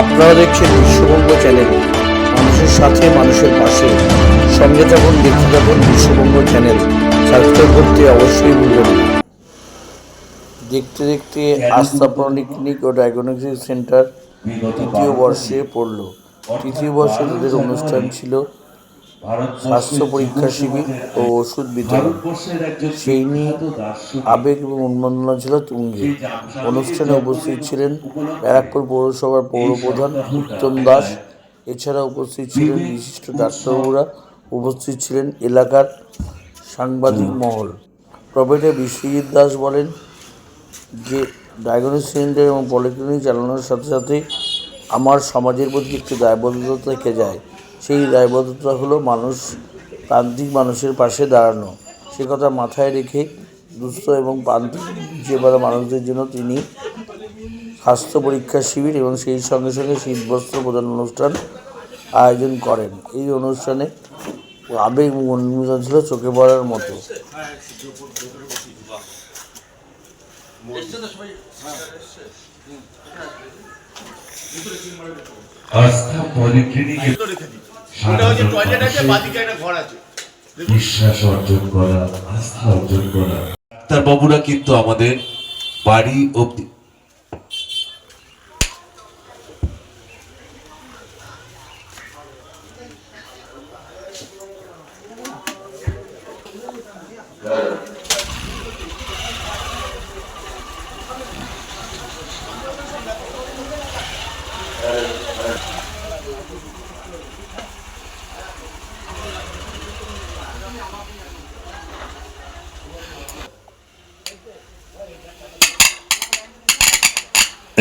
আপনারা দেখছেন বিশ্ববঙ্গ চ্যানেল। মানুষের সাথে মানুষের পাশে। সঙ্গে থাকুন দেখতে থাকুন বিশ্ববঙ্গ চ্যানেল। সাবস্ক্রাইব করতে অবশ্যই ভুলবেন দেখতে দেখতে আস্থা পলিক্লিনিক ও ডায়াগনস্টিক সেন্টার তৃতীয় বর্ষে পড়ল। তৃতীয় বর্ষে তাদের অনুষ্ঠান ছিল। স্বাস্থ্য পরীক্ষা শিবির ও ওষুধ বিতরণ। সেই নিয়ে আবেগ এবং উন্মাদনা ছিল তুঙ্গে। অনুষ্ঠানে উপস্থিত ছিলেন ব্যারাকপুর পৌরসভার পৌরপ্রধান উত্তম দাস। এছাড়া উপস্থিত ছিলেন বিশিষ্ট ডাক্তারবাবুরা। উপস্থিত ছিলেন এলাকার সাংবাদিক মহল। প্রফেটর বিশ্বজিৎ দাস বলেন যে ডায়াগনস্টিক সেন্টার এবং পলিক্লিনিক চালানোর সাথে সাথে আমার সমাজের প্রতি একটি দায়বদ্ধতা থেকে যায়। সেই দায়বদ্ধতা হলো মানুষ প্রান্তিক মানুষের পাশে দাঁড়ানো। সে কথা মাথায় রেখে দুস্থ এবং প্রান্তিক যে পড়া মানুষদের জন্য তিনি স্বাস্থ্য পরীক্ষা শিবির এবং সেই সঙ্গে সঙ্গে শীতবস্ত্র প্রদান অনুষ্ঠান আয়োজন করেন। এই অনুষ্ঠানে আবেগ এবং উন্মোদন ছিল চোখে পড়ার মতো। আস্থা পলিক্লিনিকে ওটা হচ্ছে টয়লেট আছে বাদিকে একটা ঘর আছে। বিশ্বাস অর্জন করা আস্থা অর্জন করা। তার বাবুরা কিন্তু আমাদের বাড়ি অব্দি একটা সময় ছিল নামগুলো এন্ট্রি করে আমরা আস্তে আস্তে দেখে নেব। কেননা নাহলে যারা প্রথমে এসছে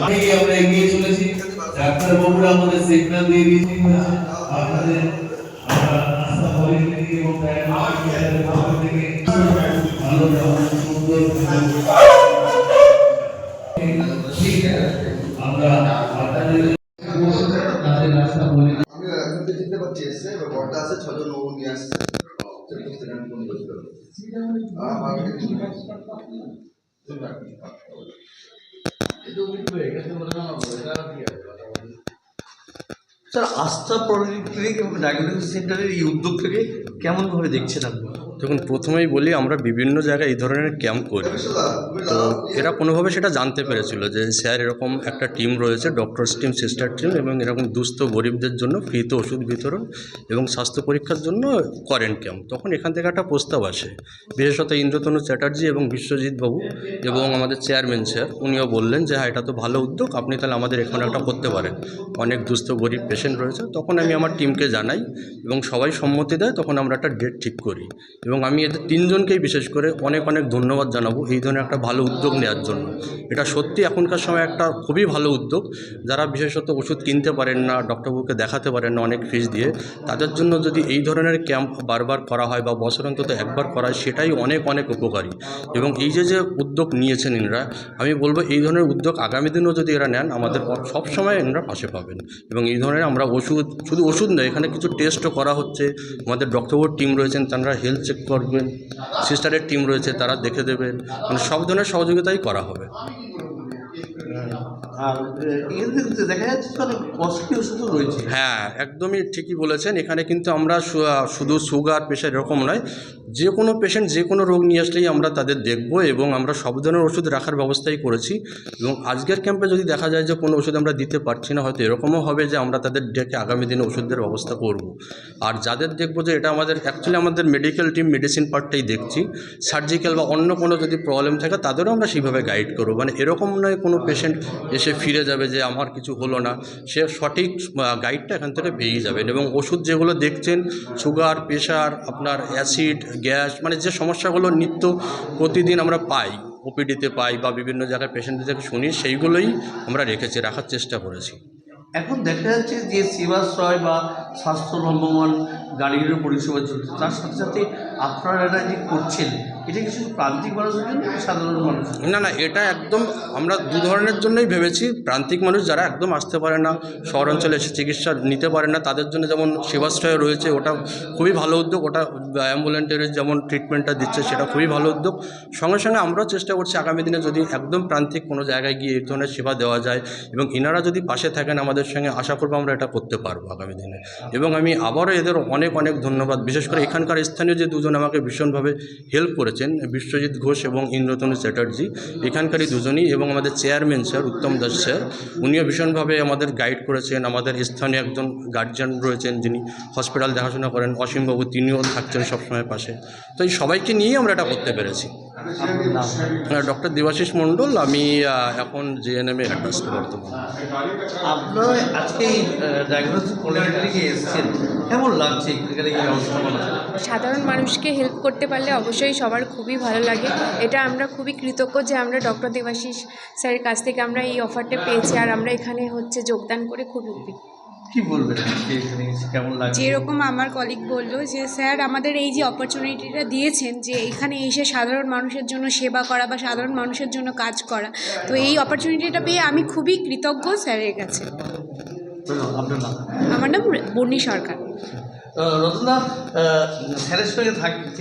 অনেক আমরা এগিয়ে চলেছি ডাক্তার বাবুরা আমাদের সিগন্যাল দিয়ে দিয়েছি আপনাদের আমরা আস্থা পলিক্লিনিক এবং ডায়াগনস্টিক সেন্টারের পক্ষ থেকে ভালো সুন্দর আমরা আপনাদের তাদের আস্থা পলিক্লিনিক আমি একজনকে চিনতে পারছি এসছে এবার বড়টা আছে ছজন ও নিয়ে আসছে সেখানে ফোন করতে হবে আমার স্যার আস্থা পলিক্লিনিক এবং ডায়াগনস্টিক সেন্টারের এই উদ্যোগটাকে কেমন ভাবে দেখছেন আপনি? দেখুন, প্রথমেই বলি আমরা বিভিন্ন জায়গায় এই ধরনের ক্যাম্প করি। তো এরা কোনোভাবে সেটা জানতে পেরেছিল যে স্যার এরকম একটা টিম রয়েছে ডক্টরস টিম সিস্টার টিম এবং এরকম দুস্থ গরিবদের জন্য ফ্রিতে ওষুধ বিতরণ এবং স্বাস্থ্য পরীক্ষার জন্য করেন ক্যাম্প তখন এখান থেকে একটা প্রস্তাব আসে। বিশেষত ইন্দ্রতনু চ্যাটার্জি এবং বিশ্বজিৎ বাবু এবং আমাদের চেয়ারম্যান স্যার উনিও বললেন যে হ্যাঁ এটা তো ভালো উদ্যোগ, আপনি তাহলে আমাদের এখানে একটা করতে পারেন। অনেক দুস্থ গরিব পেশেন্ট রয়েছে। তখন আমি আমার টিমকে জানাই এবং সবাই সম্মতি দেয়, তখন আমরা একটা ডেট ঠিক করি। এবং আমি এদের তিনজনকেই বিশেষ করে অনেক অনেক ধন্যবাদ জানাব এই ধরনের একটা ভালো উদ্যোগ নেওয়ার জন্য। এটা সত্যি এখনকার সময় একটা খুবই ভালো উদ্যোগ। যারা বিশেষত ওষুধ কিনতে পারেন না, ডক্টরবাবুকে দেখাতে পারেন না, অনেক ফিস দিয়ে, তাদের জন্য যদি এই ধরনের ক্যাম্প বারবার করা হয় বা বছর অন্তত একবার করা হয়, সেটাই অনেক অনেক উপকারী। এবং এই যে যে উদ্যোগ নিয়েছেন এনারা আমি বলব এই ধরনের উদ্যোগ আগামী দিনেও যদি এরা নেন, আমাদের সব সময় এনারা পাশে পাবেন। এবং এই ধরনের আমরা ওষুধ, শুধু ওষুধ নয়, এখানে কিছু টেস্টও করা হচ্ছে। আমাদের ডক্টরবাবুর টিম রয়েছেন, তারা হেলথ চেক করবেন সিস্টারের টিম রয়েছে তারা দেখে দেবেন মানে সব ধরনের সহযোগিতাই করা হবে। হ্যাঁ একদমই ঠিকই বলেছেন। এখানে কিন্তু আমরা শুধু সুগার প্রেশার এরকম নয়, যে কোনো পেশেন্ট, যে কোনো রোগ নিয়ে আসলেই আমরা তাদের দেখব এবং আমরা সব ধরনের ওষুধ রাখার ব্যবস্থাই করেছি। এবং আজকের ক্যাম্পে যদি দেখা যায় যে কোনো ওষুধ আমরা দিতে পারছি না, হয়তো এরকমও হবে যে আমরা তাদের ডেকে আগামী দিনে ওষুধের ব্যবস্থা করব। আর যাদের দেখব যে এটা আমাদের অ্যাকচুয়ালি আমাদের মেডিকেল টিম মেডিসিন পার্টটাই দেখছি। সার্জিক্যাল বা অন্য কোনো যদি প্রবলেম থাকে, তাদেরও আমরা সেইভাবে গাইড করব। মানে এরকম নয় কোনো পেশেন্ট এসে ফিরে যাবে যে আমার কিছু হলো না, সে সঠিক গাইডটা এখান থেকে পেয়ে যাবেন এবং ওষুধ যেগুলো দেখছেন সুগার প্রেশার আপনার অ্যাসিড গ্যাস মানে যে সমস্যাগুলো নিত্য প্রতিদিন আমরা পাই ওপিডিতে পাই বা বিভিন্ন জায়গায় পেশেন্টদের থেকে শুনি, সেইগুলোই আমরা রেখেছি, রাখার চেষ্টা করেছি। এখন দেখা যাচ্ছে যে সেবাশ্রয় বা স্বাস্থ্য ভ্রাম্যমান গাড়ির পরিষেবা চলছে, তার সাথে সাথে আপনারা যে করছেন এটা প্রান্তিক মানুষের জন্য সাধারণ মানুষ না না, এটা একদম আমরা দু ধরনের জন্যই ভেবেছি। প্রান্তিক মানুষ যারা একদম আসতে পারে না শহর অঞ্চলে এসে চিকিৎসা নিতে পারে না, তাদের জন্য যেমন সেবাশ্রয় রয়েছে, ওটা খুবই ভালো উদ্যোগ, ওটা অ্যাম্বুলেন্টের যেমন ট্রিটমেন্টটা দিচ্ছে, সেটা খুবই ভালো উদ্যোগ। সঙ্গে সঙ্গে আমরাও চেষ্টা করছি আগামী দিনে যদি একদম প্রান্তিক কোনো জায়গায় গিয়ে এই ধরনের সেবা দেওয়া যায় এবং এনারা যদি পাশে থাকেন, আমাদের সঙ্গে আশা করব আমরা এটা করতে পারব আগামী দিনে। এবং আমি আবারও এদের অনেক অনেক ধন্যবাদ। বিশেষ করে এখানকার স্থানীয় যে দুজন আমাকে ভীষণভাবে হেল্প করেছেন বিশ্বজিৎ ঘোষ এবং ইন্দ্রতনু চ্যাটার্জি। এখানকারই দুজনই এবং আমাদের chairman sir, Uttam Das sir. উনিও ভীষণভাবে আমাদের গাইড করেছেন। আমাদের স্থানীয় একজন গার্জিয়ান রয়েছেন যিনি হসপিটাল দেখাশোনা করেন। অসীমবাবু তিনিও থাকছেন সবসময় পাশে। তো এই সবাইকে নিয়েই আমরা এটা করতে পেরেছি। ডক্টর দেবাশিস মণ্ডল আমি এখন জেএনএমে অ্যাডভান্সড বর্তমানে। আপনারা আজকে এই ডায়াগনোসিস এসেছেন? কেমন লাগছে? এখানে এই ব্যবস্থাপনা সাধারণ মানুষকে হেল্প করতে পারলে অবশ্যই সবার খুবই ভালো লাগে। এটা আমরা খুবই কৃতজ্ঞ যে আমরা ডক্টর দেবাশিস স্যারের কাছ থেকে আমরা এই অফারটা পেয়েছি আর আমরা এখানে হচ্ছে যোগদান করে খুবই উপকৃত কি বলবেন আজকে এখানে? কেমন লাগছে যেরকম আমার কলিগ বলল যে স্যার আমাদের এই যে অপরচুনিটিটা দিয়েছেন যে এখানে এসে সাধারণ মানুষের জন্য সেবা করা বা সাধারণ মানুষের জন্য কাজ করা তো এই অপরচুনিটিটা পেয়ে আমি খুবই কৃতজ্ঞ স্যারের কাছে। আপনার নাম? আমার নাম বর্ণি সরকার। রতনা স্যারের সঙ্গে থাক-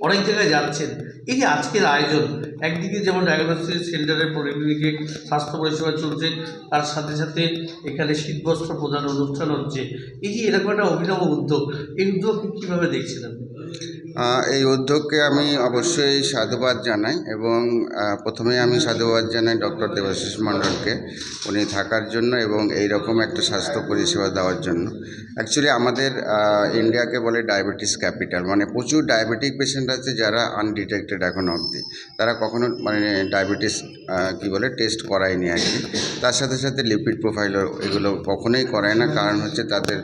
অনেক জায়গায় যাচ্ছেন। এই যে আজকের আয়োজন, একদিকে যেমন ডায়াগনস্টিক সেন্টারের পরিক্লিনিকে স্বাস্থ্য পরিষেবা চলছে, তার সাথে সাথে এখানে শীতবস্ত্র প্রদান অনুষ্ঠান হচ্ছে। এই যে এরকম একটা অভিনব উদ্যোগ, এই উদ্যোগ কীভাবে দেখছেন আপনি? এই উদ্যোগকে আমি অবশ্যই সাধুবাদ জানাই এবং প্রথমে আমি সাধুবাদ জানাই ডক্টর দেবাশিস মণ্ডলকে। উনি থাকার জন্য এবং এই রকম একটা স্বাস্থ্য পরিষেবা দেওয়ার জন্য। অ্যাকচুয়ালি আমাদের ইন্ডিয়াকে বলে ডায়াবেটিস ক্যাপিটাল। মানে প্রচুর ডায়াবেটিক পেশেন্ট আছে যারা আনডিটেক্টেড এখনও অবধি। তারা কখনো মানে ডায়াবেটিস কী বলে, টেস্ট করায়নি আর কি। তার সাথে সাথে লিপিড প্রোফাইলও এগুলো কখনোই করায় না। কারণ হচ্ছে তাদের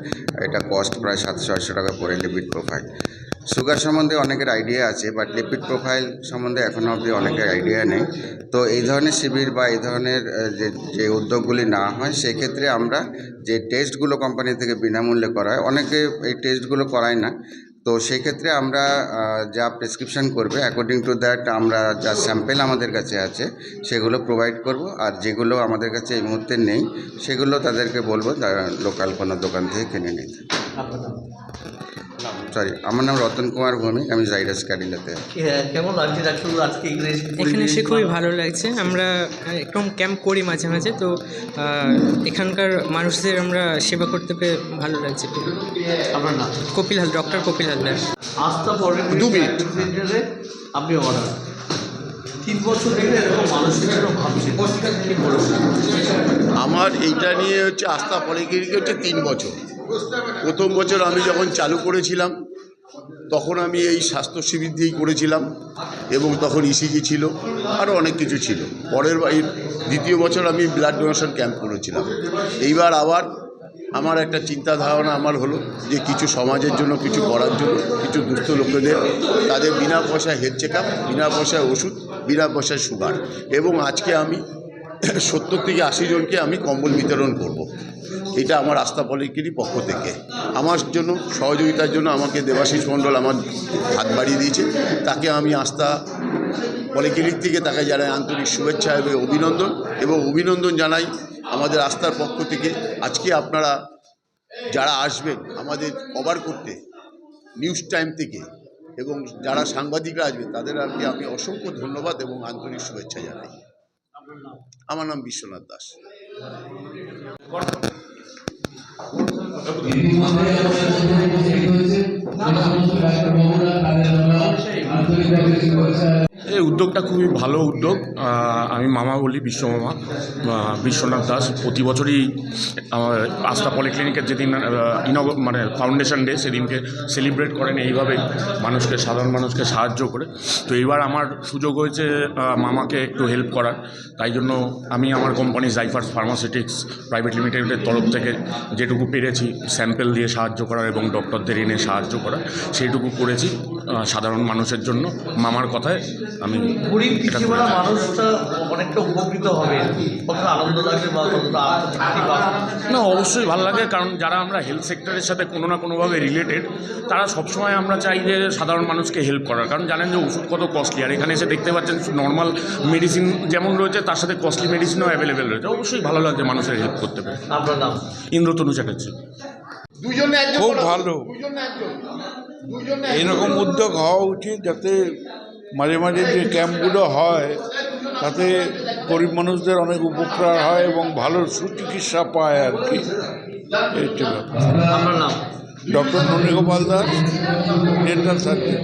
এটা কস্ট প্রায় সাতশো আটশো টাকা পড়ে লিপিড প্রোফাইল। সুগার সম্বন্ধে অনেকের আইডিয়া আছে বাট লিপিড প্রোফাইল সম্বন্ধে এখনও অবধি অনেকের আইডিয়া নেই। তো এই ধরনের শিবির বা এই ধরনের যে যে উদ্যোগগুলি না হয়, সেক্ষেত্রে আমরা যে টেস্টগুলো কোম্পানি থেকে বিনামূল্যে করায়, অনেকে এই টেস্টগুলো করায় না। তো সেই ক্ষেত্রে আমরা যা প্রেসক্রিপশন করবে অ্যাকর্ডিং টু দ্যাট আমরা যা স্যাম্পেল আমাদের কাছে আছে, সেগুলো প্রোভাইড করব। আর যেগুলো আমাদের কাছে এই মুহূর্তে নেই, সেগুলো তাদেরকে বলব, তারা লোকাল কোনো দোকান থেকে কিনে নিতে। সরি আমার নাম রতন কুমার ভৌমিক আমি জাইরাস ক্যাডিলাতে আছি। কেমন লাগছে ডাক্তারবাবু আজকে এসে এখানে এসে খুবই ভালো লাগছে। আমরা একদম ক্যাম্প করি মাঝে মাঝে তো এখানকার মানুষদের আমরা সেবা করতে পেরে ভালো লাগছে। আপনার নাম? কপিল হাল ডক্টর কপিল হালদার। আস্থা পলিটেকনিক সেন্টারে আপনি অর্ডার তিন বছর ধরে এরকম মানুষের আমার এইটা নিয়ে হচ্ছে আস্থা পলিক্লিনিক হচ্ছে তিন বছর। প্রথম বছর আমি যখন চালু করেছিলাম, তখন আমি এই স্বাস্থ্য শিবির দিয়েই করেছিলাম এবং তখন ইসিজি ছিল, আরও অনেক কিছু ছিল। পরের বা- এই দ্বিতীয় বছর আমি ব্লাড ডোনেশন ক্যাম্প করেছিলাম। এইবার আবার আমার একটা চিন্তা ধারণা আমার হলো যে কিছু সমাজের জন্য, কিছু করার জন্য, কিছু দুস্থ লোকেদের, তাদের বিনা পয়সায় হেলথ চেক বিনা পয়সায় ওষুধ, বিনা পয়সায় সুগার এবং আজকে আমি সত্তর থেকে আশি জনকে আমি কম্বল বিতরণ করব। এটা আমার আস্থা পলিক্লিনিক পক্ষ থেকে। আমার জন্য, সহযোগিতার জন্য আমাকে দেবাশিস মণ্ডল আমার হাত বাড়িয়ে দিয়েছে। তাকে আমি আস্থা পলিক্লিনিক থেকে, তাকে জানাই আন্তরিক শুভেচ্ছা এবং অভিনন্দন এবং অভিনন্দন জানাই আমাদের আস্থার পক্ষ থেকে। আজকে আপনারা যারা আসবেন আমাদের কভার করতে নিউজ টাইম থেকে এবং যারা সাংবাদিকরা আসবেন, তাদের আর কি আমি অসংখ্য ধন্যবাদ এবং আন্তরিক শুভেচ্ছা জানাই। আমার নাম বিশ্বনাথ দাস। উদ্যোগটা খুবই ভালো উদ্যোগ। আমি মামা বলি বিশ্বমামা বিশ্বনাথ দাস। প্রতি বছরই আমার আস্থা পলিক্লিনিকের যেদিন ইনগ মানে ফাউন্ডেশন ডে, সেদিনকে সেলিব্রেট করেন। এইভাবে মানুষকে, সাধারণ মানুষকে সাহায্য করে। তো এইবার আমার সুযোগ হয়েছে মামাকে একটু হেল্প করার। তাই জন্য আমি আমার কোম্পানি জাইফার্স ফার্মাসিউটিক্স প্রাইভেট লিমিটেডের তরফ থেকে যেটুকু পেরেছি স্যাম্পেল দিয়ে সাহায্য করা এবং ডক্টরদের এনে সাহায্য করা সেইটুকু করেছি সাধারণ মানুষের জন্য। মামার কথায় আমি গরিব পিছিয়ে পড়া মানুষটা অনেকটা উপকৃত হবে। কতটা আনন্দ লাগবে বা কতটা না অবশ্যই ভালো লাগে কারণ যারা আমরা হেলথ সেক্টরের সাথে কোনো না কোনোভাবে রিলেটেড তারা সবসময় আমরা চাই যে সাধারণ মানুষকে হেল্প করার। কারণ জানেন যে ওষুধ কত কস্টলি আর এখানে এসে দেখতে পাচ্ছেন নর্মাল মেডিসিন যেমন রয়েছে তার সাথে কস্টলি মেডিসিনও অ্যাভেলেবেল রয়েছে। অবশ্যই ভালো লাগছে মানুষের হেল্প করতে পারে। আপনার নাম? ইন্দ্রতনু চ্যাটার্জি। খুব ভালো। এইরকম উদ্যোগ হওয়া উচিত যাতে মাঝে মাঝে যে ক্যাম্পগুলো হয় তাতে গরিব মানুষদের অনেক উপকার হয় এবং ভালো সুচিকিৎসা পায় আর কি। এই হচ্ছে ব্যাপার doctor Nandigopal Das dental surgeon